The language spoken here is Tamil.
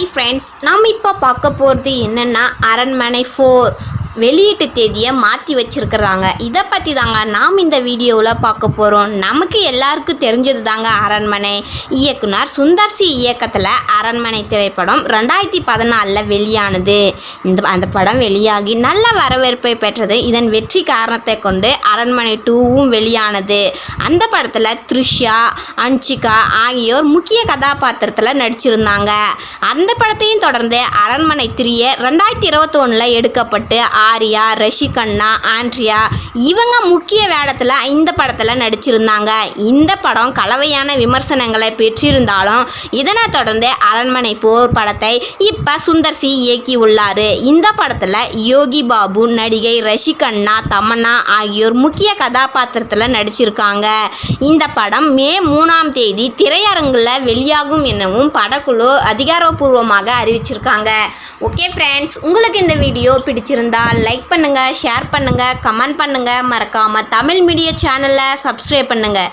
ஹாய் ஃப்ரெண்ட்ஸ் நாம் இப்போ பார்க்க போகிறது என்னென்னா அரண்மனை ஃபோர் வெளியீட்டு தேதியை மாற்றி வச்சுருக்கிறாங்க. இதை பற்றி தாங்க நாம் இந்த வீடியோவில் பார்க்க போகிறோம் நமக்கு எல்லாருக்கும் தெரிஞ்சது தாங்க அரண்மனை. இயக்குனர் சுந்தர் சி இயக்கத்தில் அரண்மனை திரைப்படம் ரெண்டாயிரத்தி பதினாலில் வெளியானது. இந்த அந்த படம் வெளியாகி நல்ல வரவேற்பை பெற்றது. இதன் வெற்றி காரணத்தை கொண்டு அரண்மனை டூவும் வெளியானது. அந்த படத்தில் த்ரிஷா அன்ஷிகா ஆகியோர் முக்கிய கதாபாத்திரத்தில் நடிச்சிருந்தாங்க. அந்த படத்தையும் தொடர்ந்து அரண்மனை த்ரீயை ரெண்டாயிரத்தி இருபத்தொன்னில் எடுக்கப்பட்டு ஆர்யா ரஷிகண்ணா ஆண்ட்ரியா இவங்க முக்கிய வேடத்தில் இந்த படத்தில் நடிச்சிருந்தாங்க. இந்த படம் கலவையான விமர்சனங்களை பெற்றிருந்தாலும் இதனை தொடர்ந்து அரண்மனை போர் படத்தை இப்போ சுந்தர் சி இயக்கி உள்ளார். இந்த படத்தில் யோகி பாபு நடிகை ரஷிகண்ணா தமன்னா ஆகியோர் முக்கிய கதாபாத்திரத்தில் நடிச்சிருக்காங்க. இந்த படம் மே மூணாம் தேதி திரையரங்கில் வெளியாகும் எனவும் படக்குழு அதிகாரப்பூர்வமாக அறிவிச்சிருக்காங்க. ஓகே ஃப்ரெண்ட்ஸ் உங்களுக்கு இந்த வீடியோ பிடிச்சிருந்தா லைக் பண்ணுங்கள் ஷேர் பண்ணுங்கள் கமெண்ட் பண்ணுங்கள் மறக்காமல் தமிழ் மீடியா சேனலை சப்ஸ்கிரைப் பண்ணுங்கள்